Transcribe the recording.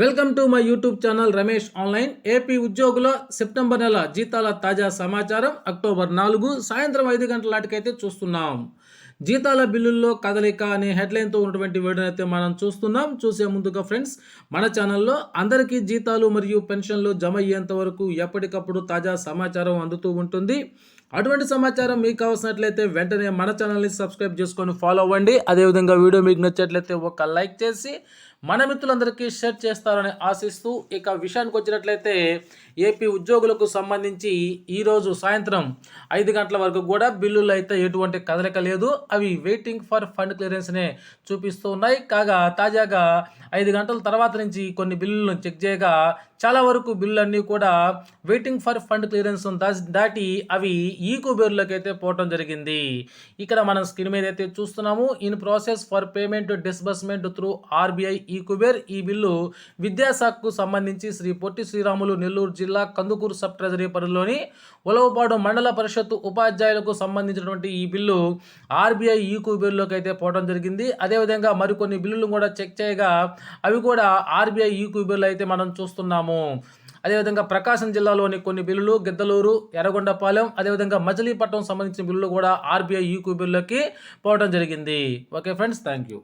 Welcome to my YouTube channel Ramesh online. AP ఉద్యోగుల September నెల జీతాల తాజా సమాచారం అక్టోబర్ నాలుగు సాయంత్రం ఐదు గంటల నాటికైతే చూస్తున్నాం. జీతాల బిల్లుల్లో కదలిక అనే హెడ్లైన్తో ఉన్నటువంటి వీడియోని అయితే మనం చూస్తున్నాం. చూసే ముందుగా ఫ్రెండ్స్ మన ఛానల్లో అందరికీ జీతాలు మరియు పెన్షన్లు జమ అయ్యేంత వరకు ఎప్పటికప్పుడు తాజా సమాచారం అందుతూ ఉంటుంది. అటువంటి సమాచారం మీకు కావాల్సినట్లయితే వెంటనే మన ఛానల్ని సబ్స్క్రైబ్ చేసుకొని ఫాలో అవ్వండి. అదేవిధంగా వీడియో మీకు నచ్చినట్లయితే ఒక లైక్ చేసి మన మిత్రులందరికీ షేర్ చేస్తారని ఆశిస్తూ ఇక విషయానికి వచ్చినట్లయితే ఏపీ ఉద్యోగులకు సంబంధించి ఈరోజు సాయంత్రం ఐదు గంటల వరకు కూడా బిల్లులు అయితే ఎటువంటి కదలిక లేదు. అవి వెయిటింగ్ ఫర్ ఫండ్ క్లియరెన్స్నే చూపిస్తూ ఉన్నాయి కాగా తాజాగా ఐదు గంటల తర్వాత నుంచి కొన్ని బిల్లులను చెక్ చేయగా చాలా వరకు బిల్లులన్నీ కూడా వెయిటింగ్ ఫర్ ఫండ్ క్లియరెన్స్ దాటి అవి ఈ అయితే పోవటం జరిగింది. ఇక్కడ మనం స్క్రీన్ మీద అయితే చూస్తున్నాము. In process for payment disbursement through RBI e Kuber ఈ బిల్లు విద్యాశాఖకు సంబంధించి శ్రీ పొట్టి శ్రీరాములు నెల్లూరు జిల్లా కందుకూరు సబ్ ట్రెజరీ పరిధిలోని ఉలవపాడు మండల పరిషత్తు ఉపాధ్యాయులకు సంబంధించినటువంటి ఈ బిల్లు ఆర్బీఐ ఈ కుబేర్లోకి అయితే పోవడం జరిగింది. అదేవిధంగా మరికొన్ని బిల్లులు కూడా చెక్ చేయగా అవి కూడా ఆర్బీఐ ఈ కుబేర్లు అయితే మనం చూస్తున్నాము. అదేవిధంగా ప్రకాశం జిల్లాలోని కొన్ని బిల్లులు గిద్దలూరు ఎర్రగొండపాలెం అదేవిధంగా మచిలీపట్నం సంబంధించిన బిల్లులు కూడా ఆర్బీఐ ఈ కుబేర్లోకి పోవడం జరిగింది. Okay friends thank you